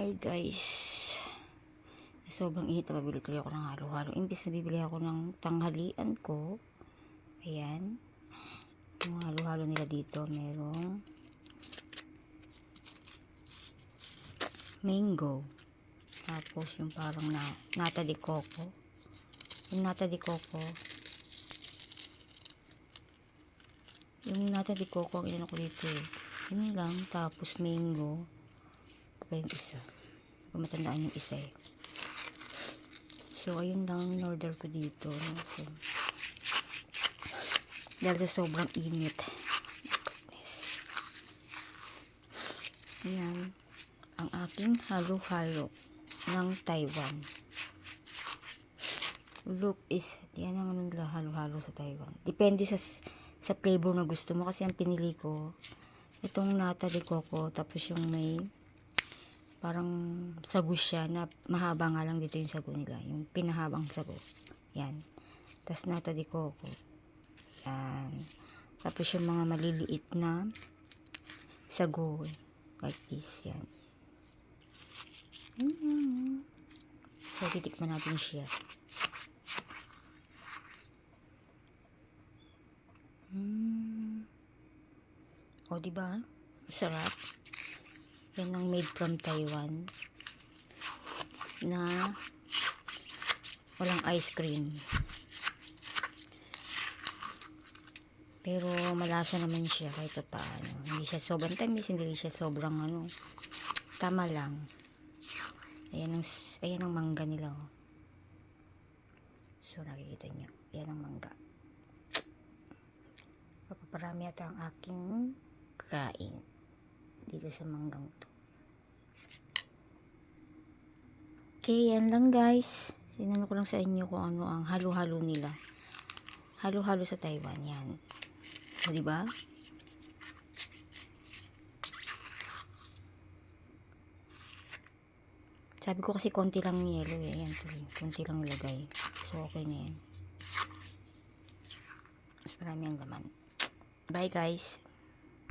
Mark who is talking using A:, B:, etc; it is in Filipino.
A: Hi guys. Sobrang init na pabili tuloy ako ng halo-halo. Imbis na bibili ako ng tanghalian ko. Ayan. Yung halo-halo nila dito. Merong mango. Tapos yung parang na, nata de coco. Yung nata de coco. Yung nata de coco ang inano ko dito eh. Yun lang. Tapos mango. Pa yung isa. Kung yung isa eh. So, ayun lang in order ko dito. No? So, dahil sa sobrang init. Goodness. Ayan. Ang aking halo-halo ng Taiwan. Look is, yan ang ano nila halo-halo sa Taiwan. Depende sa sa flavor na gusto mo. Kasi ang pinili ko, itong nata de coco, tapos yung may parang sago siya na mahaba nga lang dito yung sago nila. Yung pinahabang sago. Yan. Tapos nata de coco. Yan. Tapos yung mga maliliit na sago. Like this. Yan. So, titikman natin siya. Mm. O, diba? Sarap. Yan ang made from Taiwan na walang ice cream. Pero malasa naman siya kahit pa paano. Hindi siya sobrang tamis, hindi siya sobrang ano. Tama lang. Ayan ang, ayan ang mangga nila. Oh. So nakikita niyo. Ayan ang mangga. Papaparami ata ang aking kain dito sa manggang to. Okay, yan lang guys. Sinano ko lang sa inyo kung ano ang halo-halo nila. Halo-halo sa Taiwan, yan. O, diba? Sabi ko kasi konti lang yelo eh. Tuloy. Konti lang ilagay. So, okay na yan. Mas marami ang laman. Bye guys.